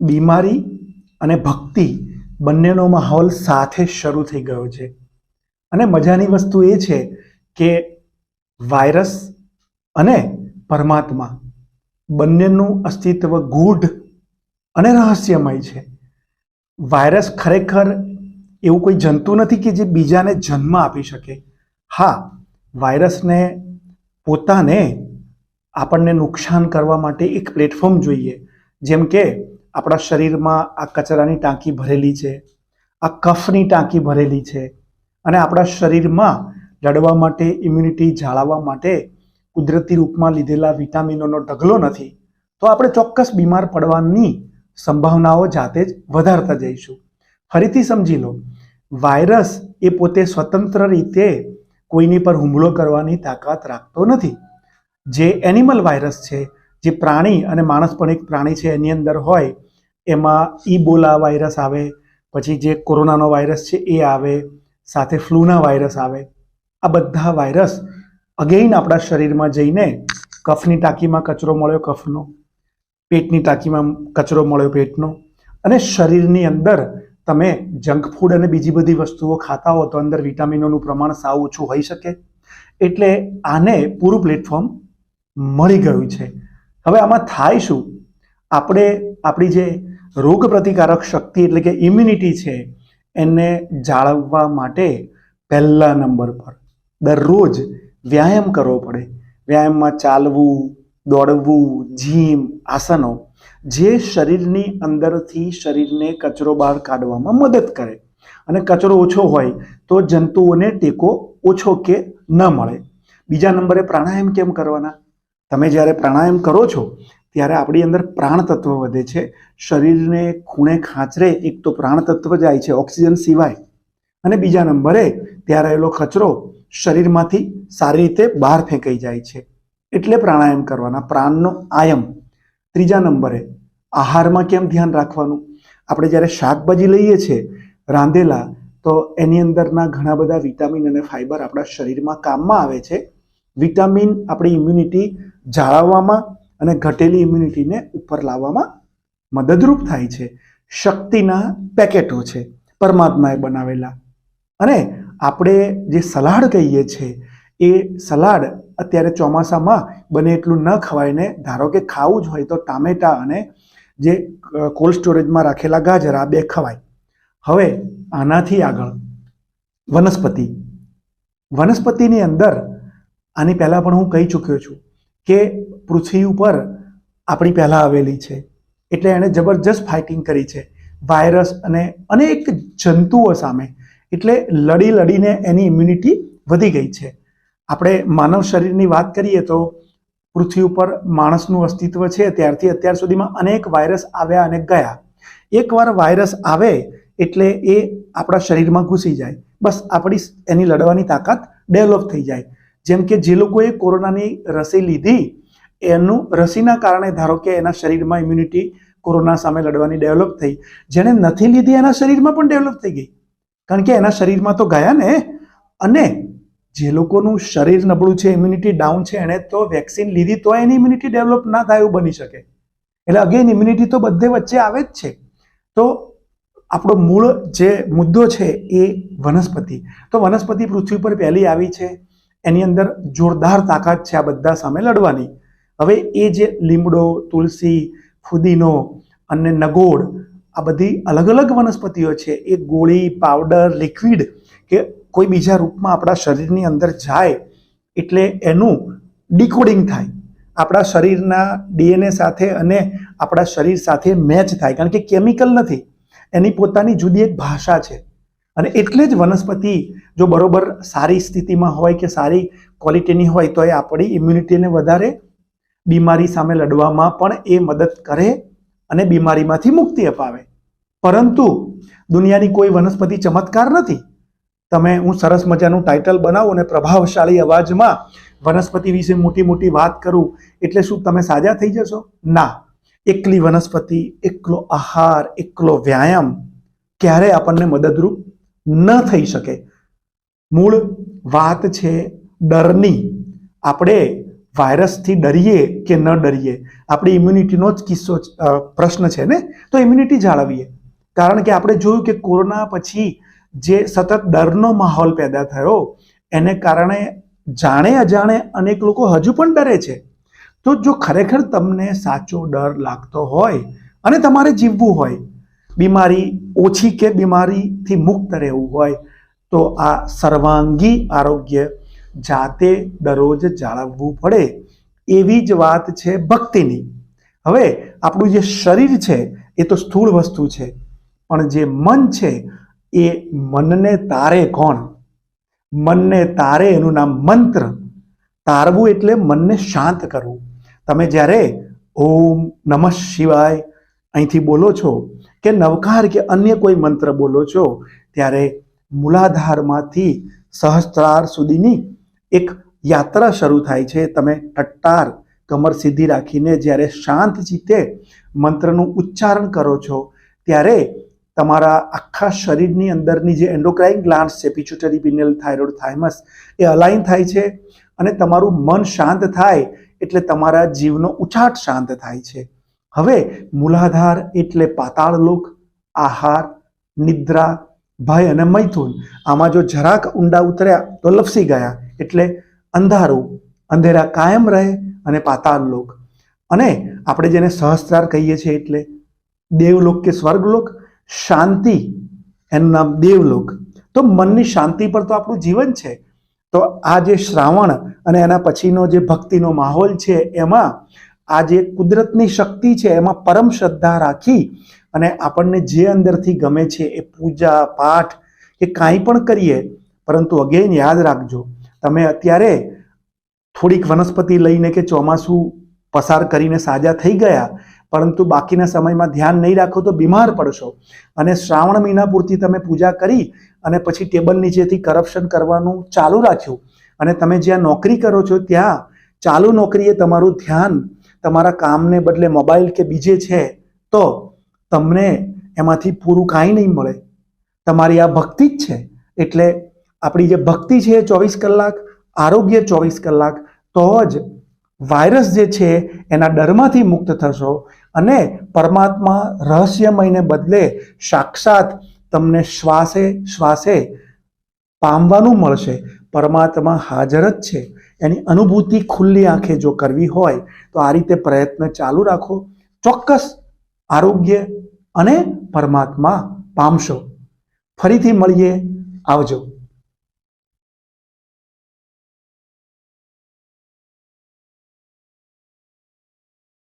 બીમારી અને ભક્તિ બંનેનો માહોલ સાથે શરૂ થઈ ગયો છે. અને મજાની વસ્તુ એ છે કે વાયરસ અને પરમાત્મા બંનેનું અસ્તિત્વ ગૂઢ અને રહસ્યમય છે. વાયરસ ખરેખર એવું કોઈ જંતુ નથી કે જે બીજાને જન્મ આપી શકે. હા, વાયરસને પોતાને આપણને નુકસાન કરવા માટે એક પ્લેટફોર્મ જોઈએ, જેમ કે આપણા શરીરમાં આ કચરાની ટાંકી ભરેલી છે, આ કફની ટાંકી ભરેલી છે અને આપણા શરીરમાં લડવા માટે ઇમ્યુનિટી જાળવવા માટે કુદરતી રૂપમાં લીધેલા વિટામિનોનો ઢગલો નથી, તો આપણે ચોક્કસ બીમાર પડવાની સંભાવનાઓ જાતે જ વધારતા જઈશું. ફરીથી સમજી લો, વાયરસ એ પોતે સ્વતંત્ર રીતે કોઈની પર હુમલો કરવાની તાકાત રાખતો નથી. જે એનિમલ વાયરસ છે, જે પ્રાણી અને માણસ પણ એક પ્રાણી છે એની અંદર હોય એમાં ઈબોલા વાયરસ આવે, પછી જે કોરોનાનો વાયરસ છે એ આવે, સાથે ફ્લૂના વાયરસ આવે. આ બધા વાયરસ અગેઇન આપણા શરીરમાં જઈને કફની ટાંકીમાં કચરો મળ્યો કફનો, પેટની ટાંકીમાં કચરો મળ્યો પેટનો, અને શરીરની અંદર તમે જંક ફૂડ અને બીજી બધી વસ્તુઓ ખાતા હો તો અંદર વિટામિનોનું પ્રમાણ સાવ ઓછું હોઈ શકે. એટલે આને પૂરું પ્લેટફોર્મ મળી ગયું છે. હવે આમાં થાય શું? આપણે આપણી જે રોગ પ્રતિકારક શક્તિ એટલે કે ઇમ્યુનિટી છે, એને જાળવવા માટે પહેલા નંબર પર દરરોજ વ્યાયામ કરવો પડે. વ્યાયામમાં ચાલવું, દોડવું જીમ આસનો, જે શરીરની અંદરથી શરીરને કચરો બહાર કાઢવામાં મદદ કરે. અને કચરો ઓછો હોય તો જંતુઓને ટેકો ઓછો કે ન મળે. બીજા નંબરે પ્રાણાયામ કેમ કરવાના? તમે જ્યારે પ્રાણાયામ કરો છો ત્યારે આપણી અંદર પ્રાણ તત્વ વધે છે. શરીરને ખૂણે ખાંચરે એક તો પ્રાણ તત્વ જાય છે ઓક્સિજન સિવાય. અને બીજા નંબરે ત્યાં રહેલો કચરો શરીરમાંથી સારી રીતે બહાર ફેંકાઈ જાય છે. એટલે પ્રાણાયામ કરવાના પ્રાણનો આયમ. ત્રીજા નંબરે આહારમાં કેમ ધ્યાન રાખવાનું? આપણે જ્યારે શાકભાજી લઈએ છીએ રાંધેલા, તો એની અંદરના ઘણા બધા વિટામિન અને ફાઇબર આપણા શરીરમાં કામમાં આવે છે. વિટામિન આપણી ઇમ્યુનિટી જાળવવામાં અને ઘટેલી ઇમ્યુનિટીને ઉપર લાવવામાં મદદરૂપ થાય છે. શક્તિના પેકેટો છે, પરમાત્માએ બનાવેલા. અને આપણે જે સલાડ કહીએ છીએ, એ સલાડ અત્યારે ચોમાસામાં બને એટલું ન ખવાયને ધારો કે ખાવું જ હોય તો ટામેટા અને જે કોલ્ડ સ્ટોરેજમાં રાખેલા ગાજર, આ બે ખવાય. હવે આનાથી આગળ, વનસ્પતિ. વનસ્પતિની અંદર, આની પહેલાં પણ હું કહી ચૂક્યો છું કે પૃથ્વી ઉપર આપણી પહેલાં આવેલી છે. એટલે એણે જબરજસ્ત ફાઇટિંગ કરી છે. વાયરસ અને અનેક જંતુઓ સામે. એટલે લડી લડીને એની ઇમ્યુનિટી વધી ગઈ છે. આપણે માનવ શરીરની વાત કરીએ તો પૃથ્વી ઉપર માણસનું અસ્તિત્વ છે. ત્યારથી અત્યાર સુધીમાં અનેક વાયરસ આવ્યા અને ગયા. એકવાર વાયરસ આવે એટલે એ આપણા શરીરમાં ઘૂસી જાય. બસ આપણી એની લડવાની તાકાત ડેવલપ થઈ જાય. જેમ કે જે લોકોએ કોરોનાની રસી લીધી, એનું રસીના કારણે ધારો કે એના શરીરમાં ઇમ્યુનિટી કોરોના સામે લડવાની ડેવલપ થઈ. જેણે નથી લીધી, એના શરીરમાં પણ ડેવલપ થઈ ગઈ. કારણ કે એના શરીરમાં તો ગયા ને. અને જે લોકોનું શરીર નબળું છે ઇમ્યુનિટી ડાઉન છે, એણે તો વેક્સિન લીધી તો એની ઇમ્યુનિટી ડેવલપ ના થાય એવું બની શકે. એટલે અગેન ઇમ્યુનિટી તો બધે વચ્ચે આવે જ છે. તો આપણો મૂળ જે મુદ્દો છે એ વનસ્પતિ. તો વનસ્પતિ પૃથ્વી પર પહેલી આવી છે. એની અંદર જોરદાર તાકાત છે આ બધા સામે લડવાની. હવે એ જે લીમડો, તુલસી, ફુદીનો અને નગોળ, આ બધી અલગ અલગ વનસ્પતિઓ છે, એ ગોળી, પાવડર, લિક્વિડ કે કોઈ બીજા રૂપમાં આપણા શરીરની અંદર જાય એટલે એનું ડીકોડિંગ થાય. આપણા શરીરના ડીએનએ સાથે અને આપણા શરીર સાથે મેચ થાય. કારણ કે કેમિકલ નથી. એની પોતાની જુદી એક ભાષા છે. અને એટલે જ વનસ્પતિ જો બરોબર સારી સ્થિતિમાં હોય કે સારી ક્વોલિટીની હોય તો એ આપણી ઇમ્યુનિટીને વધારે બીમારી સામે લડવામાં પણ એ મદદ કરે અને બીમારીમાંથી મુક્તિ અપાવે. પરંતુ દુનિયાની કોઈ વનસ્પતિ ચમત્કાર નથી. તમે હું સરસ મજાનું ટાઇટલ બનાવું અને પ્રભાવશાળી અવાજમાં વનસ્પતિ વિશે મોટી મોટી વાત કરું એટલે શું તમે સાજા થઈ જશો? ના. એકલી વનસ્પતિ, એકલો આહાર, એકલો વ્યાયામ ક્યારે આપણને મદદરૂપ ન થઈ શકે. મૂળ વાત છે ડરની. આપણે વાયરસથી ડરીએ કે ન ડરીએ? આપણી ઇમ્યુનિટીનો જ કિસ્સો પ્રશ્ન છે ને? તો ઇમ્યુનિટી જાળવીએ. કારણ કે આપણે જોયું કે કોરોના પછી જે સતત ડરનો માહોલ પેદા થયો, એને કારણે જાણે અજાણે અનેક લોકો હજુ પણ ડરે છે. તો જો ખરેખર તમને સાચો ડર લાગતો હોય અને તમારે જીવવું હોય બીમારી ઓછી કે બીમારીથી મુક્ત રહેવું હોય, તો આ સર્વાંગી આરોગ્ય જાતે દરરોજ જાળવવું પડે એવી જ વાત છે ભક્તિની. હવે આપણું જે શરીર છે, એ તો સ્થૂળ વસ્તુ છે, પણ જે મન છે, એ મનને તારે કોણ? મનને તારે એનું નામ મંત્ર. તારવું એટલે મનને શાંત કરવું. તમે જ્યારે ઓમ નમઃ શિવાય અહીંથી બોલો છો કે નવકાર કે અન્ય કોઈ મંત્ર બોલો છો, ત્યારે મૂલાધારમાંથી સહસ્ત્રાર સુધીની એક યાત્રા શરૂ થાય છે. તમે ટટ્ટાર, કમર સીધી રાખીને જ્યારે શાંત ચિત્તે મંત્રનું ઉચ્ચારણ કરો છો, ત્યારે તમારા આખા શરીરની અંદરની જે એન્ડોક્રાઇન ગ્લાન્સ છે પિચ્યુટરી પિનેલ થાઇરોઇડ થાઇમસ એ અલાઇન થાય છે અને તમારું મન શાંત થાય, એટલે તમારા જીવનો ઉછાટ શાંત થાય છે. હવે મૂલાધાર એટલે પાતાળ લોક, આહાર, નિદ્રા, ભય અને મૈથુન. આમાં જો જરાક ઊંડા ઉતર્યા તો લપસી ગયા એટલે અંધારું, અંધેરા કાયમ રહે અને પાતાળ લોક. અને આપણે જેને સહસ્ત્રાર કહીએ છીએ એટલે દેવલોક કે સ્વર્ગલોક, શાંતિ, એનું નામ દેવલોક. તો મનની શાંતિ પર તો આપણું જીવન છે. તો આ જે શ્રાવણ અને એના પછીનો જે ભક્તિનો માહોલ છે એમાં આ જે કુદરતની શક્તિ છે, એમાં પરમ શ્રદ્ધા રાખી અને આપણને જે અંદરથી ગમે છે, એ પૂજા, પાઠ કે કાંઈ પણ કરીએ, પરંતુ અગેન યાદ રાખજો, તમે અત્યારે થોડીક વનસ્પતિ લઈને કે ચોમાસું પસાર કરીને સાજા થઈ ગયા, પરંતુ બાકીના સમયમાં ધ્યાન નહીં રાખો તો બીમાર પડશો. અને શ્રાવણ મહિના પૂરતી તમે પૂજા કરી અને પછી ટેબલ નીચેથી કરપ્શન કરવાનું ચાલુ રાખ્યું. અને તમે જ્યાં નોકરી કરો છો, ત્યાં ચાલુ નોકરીએ તમારું ધ્યાન તમારા કામને બદલે મોબાઈલ કે બીજે છે, તો તમને એમાંથી પૂરું કાંઈ નહીં મળે. તમારી આ ભક્તિ જ છે. એટલે આપણી જે ભક્તિ છે એ ચોવીસ કલાક, આરોગ્ય ચોવીસ કલાક, તો જ વાયરસ જે છે એના ડરમાંથી મુક્ત થશો અને પરમાત્મા રહસ્યમયને બદલે સાક્ષાત તમને શ્વાસે શ્વાસે પામવાનું મળશે. પરમાત્મા હાજર જ છે. એની અનુભૂતિ ખુલ્લી આંખે જો કરવી હોય, તો આ રીતે પ્રયત્ન ચાલુ રાખો. ચોક્કસ આરોગ્ય અને પરમાત્મા પામશો. ફરીથી મળીએ. આવજો.